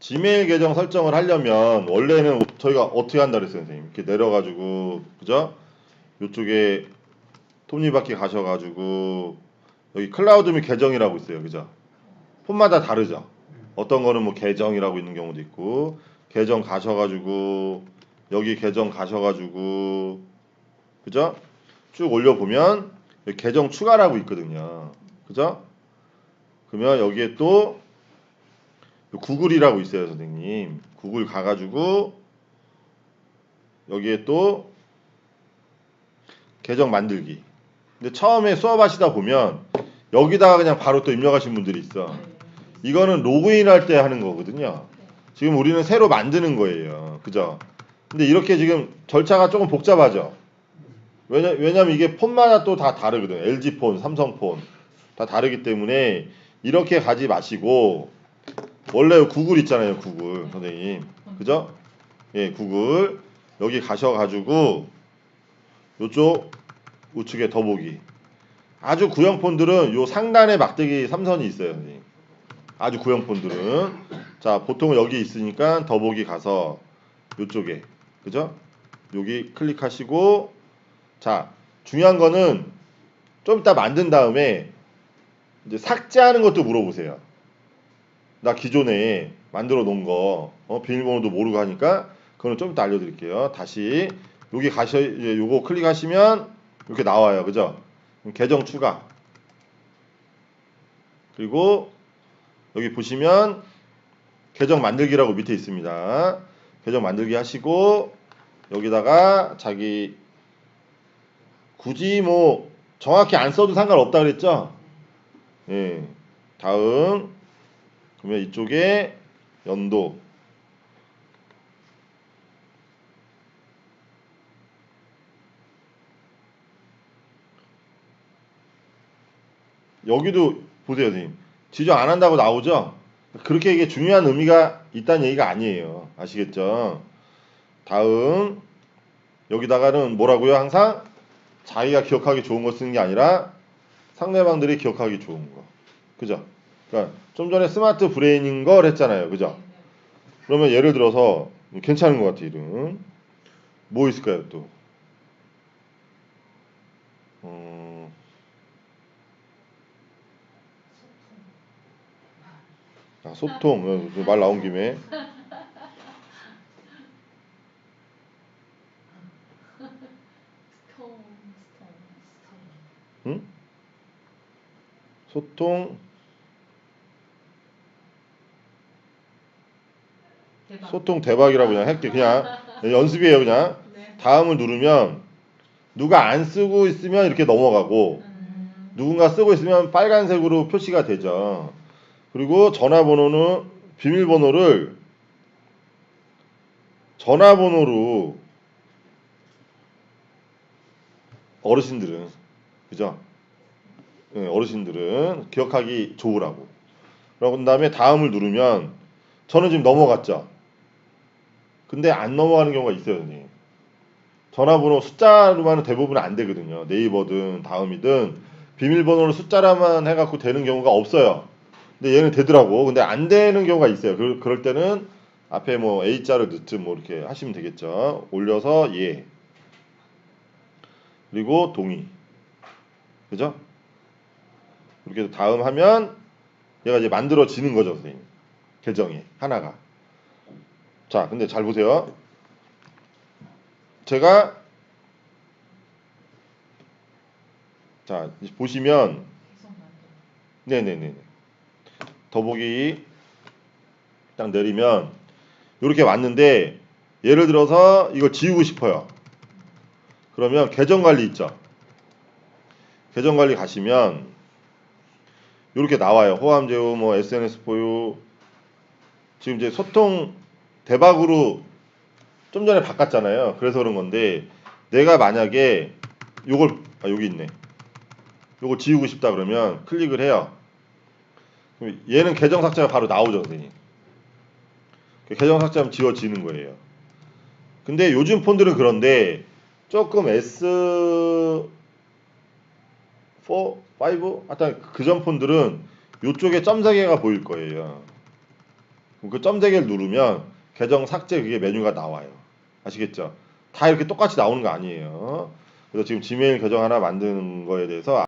지메일 계정 설정을 하려면 원래는 저희가 어떻게 한다 그랬어요, 선생님? 이렇게 내려가지고 그죠? 이쪽에 톱니바퀴 가셔가지고 여기 클라우드 및 계정이라고 있어요, 그죠? 폰마다 다르죠. 어떤 거는 뭐 계정이라고 있는 경우도 있고 계정 가셔가지고 여기 계정 가셔가지고 그죠? 쭉 올려 보면 계정 추가라고 있거든요, 그죠? 그러면 여기에 또 구글이라고 있어요, 선생님. 구글 가가지고 여기에 또 계정 만들기. 근데 처음에 수업하시다 보면 여기다가 그냥 바로 또 입력하신 분들이 있어. 이거는 로그인 할 때 하는 거거든요. 지금 우리는 새로 만드는 거예요. 그죠? 근데 이렇게 지금 절차가 조금 복잡하죠. 왜냐, 왜냐면 이게 폰마다 또 다 다르거든. LG 폰, 삼성 폰. 다 다르기 때문에 이렇게 가지 마시고 원래 구글 있잖아요. 구글 선생님. 그죠? 예, 구글. 여기 가셔가지고 요쪽 우측에 더보기. 아주 구형 폰들은 요 상단에 막대기 삼선이 있어요. 선생님. 아주 구형 폰들은. 자, 보통 여기 있으니까 더보기 가서 요쪽에. 그죠? 여기 클릭하시고 자, 중요한 거는 좀 이따 만든 다음에 이제 삭제하는 것도 물어보세요. 나 기존에 만들어 놓은 거 어, 비밀번호도 모르고 하니까 그거는 좀 이따 알려드릴게요. 다시 여기 가셔 이제 요거 클릭하시면 이렇게 나와요, 그죠? 계정 추가 그리고 여기 보시면 계정 만들기라고 밑에 있습니다. 계정 만들기 하시고 여기다가 자기 굳이 뭐 정확히 안 써도 상관없다 그랬죠? 예. 다음 그러면 이쪽에 연도 여기도 보세요, 선생님. 지정 안 한다고 나오죠? 그렇게 이게 중요한 의미가 있다는 얘기가 아니에요. 아시겠죠? 다음 여기다가는 뭐라고요? 항상 자기가 기억하기 좋은 거 쓰는 게 아니라 상대방들이 기억하기 좋은 거. 그죠? 그러니까 좀 전에 스마트 브레인인 걸 했잖아요. 그죠? 그러면 예를 들어서 괜찮은 것 같아 이름. 뭐 있을까요 또? 어, 아, 소통 어, 말 나온 김에 응? 소통 대박 소통 대박이라고 그냥 할게 그냥 연습이에요 그냥 네. 다음을 누르면 누가 안 쓰고 있으면 이렇게 넘어가고 음, 누군가 쓰고 있으면 빨간색으로 표시가 되죠. 그리고 전화번호는 비밀번호를 전화번호로 어르신들은 그죠? 예, 어르신들은 기억하기 좋으라고. 그러고 다음에 다음을 누르면 저는 지금 넘어갔죠. 근데 안 넘어가는 경우가 있어요, 선생님. 전화번호 숫자로만은 대부분 안 되거든요. 네이버든 다음이든 비밀번호를 숫자로만 해갖고 되는 경우가 없어요. 근데 얘는 되더라고. 근데 안 되는 경우가 있어요. 그, 그럴 때는 앞에 뭐 A자를 넣든 뭐 이렇게 하시면 되겠죠. 올려서 예. 그리고 동의. 그죠? 이렇게 해서 다음 하면 얘가 이제 만들어지는 거죠, 선생님. 계정이 하나가. 자, 근데 잘 보세요. 제가 자 보시면 네네네 더보기 딱 내리면 이렇게 왔는데 예를 들어서 이걸 지우고 싶어요. 그러면 계정 관리 있죠. 계정 관리 가시면 이렇게 나와요. 호감 제휴, 뭐 SNS 보유. 지금 이제 소통 대박으로 좀 전에 바꿨잖아요. 그래서 그런 건데 내가 만약에 요걸 아 여기 있네. 요걸 지우고 싶다 그러면 클릭을 해요. 얘는 계정 삭제가 바로 나오죠, 선생님. 그 계정 삭제하면 지워지는 거예요. 근데 요즘 폰들은 그런데 조금 S 4, 5, 하여튼 그전 폰들은 요쪽에 점세 개가 보일 거예요. 그 점대기를 누르면 계정 삭제 그게 메뉴가 나와요. 아시겠죠? 다 이렇게 똑같이 나오는 거 아니에요. 그래서 지금 지메일 계정 하나 만드는 거에 대해서